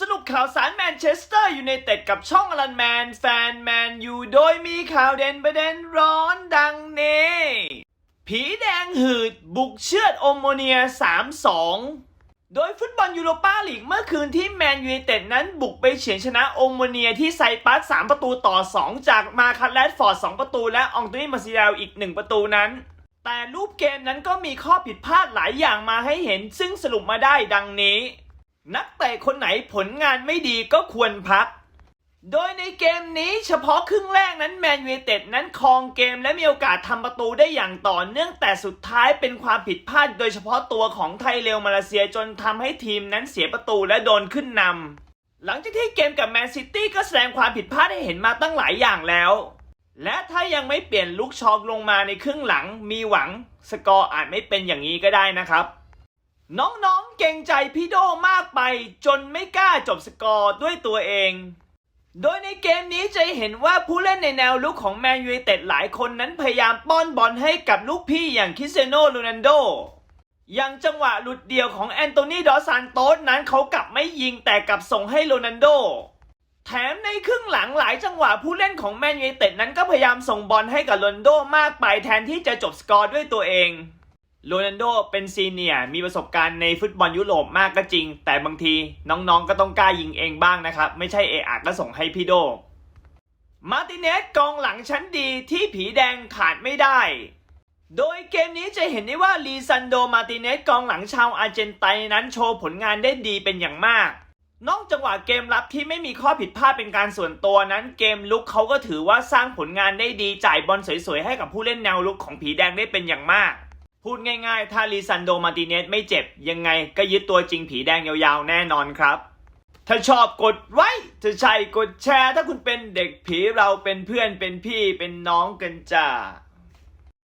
สรุปข่าวสารแมนเชสเตอร์ยูไนเต็ดกับช่องอลันแมน แฟนแมนยูโดยมีข่าวเด่นประเด็นร้อนดังนี้ ผีแดงหืดบุกเชือดโอโมเนีย 3-2 โดยฟุตบอลยูโรปาลีกเมื่อคืนที่แมนยูไนเต็ดนั้นบุกไปเฉือนชนะโอโมเนียที่ไซปัส 3 ประตูต่อ 2 จากมาคัตแลดฟอร์ด 2 ประตู และอองตุนีมาซิเดลอีก 1 ประตูนั้น แต่รูปเกมนั้นก็มีข้อผิดพลาดหลายอย่างมาให้เห็นซึ่งสรุปมาได้ดังนี้ นักเตะคนไหนผลงานไม่ดีก็ควรพัก โดยในเกมนี้เฉพาะครึ่งแรกนั้นแมนยูเต็ดนั้นครองเกมและมีโอกาสทำประตูได้อย่างต่อเนื่องแต่สุดท้ายเป็นความผิดพลาด โดยเฉพาะตัวของไทยเรลมาเลเซียจนทำให้ทีมนั้นเสียประตูและโดนขึ้นนำหลังจากที่เกมกับแมนซิตี้ก็แสดงความผิดพลาดให้เห็นมาตั้งหลายอย่างแล้ว และถ้ายังไม่เปลี่ยนลูกชอกลงมาในครึ่งหลังมีหวังสกอร์อาจไม่เป็นอย่างนี้ก็ได้นะครับ น้องๆ เก่งใจพี่โดมากไป จนไม่กล้าจบสกอร์ด้วยตัวเอง โดยในเกมนี้จะเห็นว่าผู้เล่นในแนวลุกของแมนยูเต็ดหลายคนนั้นพยายามป้อนบอลให้กับลูกพี่อย่างคริสเตียโนโรนัลโดอย่างจังหวะหลุดเดียวของแอนโตนีดอซานโตสนั้นเขากลับไม่ยิงแต่กลับส่งให้โรนัลโด แถมในครึ่งหลังหลายจังหวะผู้เล่นของแมนยูเต็ดนั้นก็พยายามส่งบอลให้กับโรนัลโดมากไปแทนที่จะจบสกอร์ด้วยตัวเอง โรนัลโดเป็นซีเนียร์มีประสบการณ์ในฟุตบอลยุโรปมากก็จริง แต่บางทีน้องๆก็ต้องกล้ายิงเองบ้างนะครับ ไม่ใช่เออาก็ส่งให้พี่โด มาร์ติเนสกองหลังชั้นดีที่ผีแดงขาดไม่ได้ โดยเกมนี้จะเห็นได้ว่าลีซันโดมาร์ติเนสกองหลังชาวอาร์เจนตินานั้นโชว์ผลงานได้ดีเป็นอย่างมากนอกจังหวะเกมรับที่ไม่มีข้อผิดพลาดเป็นการส่วนตัวนั้นเกมลุกเขาก็ถือว่าสร้างผลงานได้ดีจ่ายบอลสวยๆให้กับผู้เล่นแนวลุกของผีแดงได้เป็นอย่างมาก พูดง่ายๆ ถ้าลีซันโดมาร์ติเนสไม่เจ็บ ยังไงก็ยึดตัวจริงผีแดงยาวๆ แน่นอนครับ ถ้าชอบกดไว้ถ้าใช่กดแชร์ ถ้าคุณเป็นเด็กผีเราเป็นเพื่อนเป็นพี่เป็นน้องกันจ้า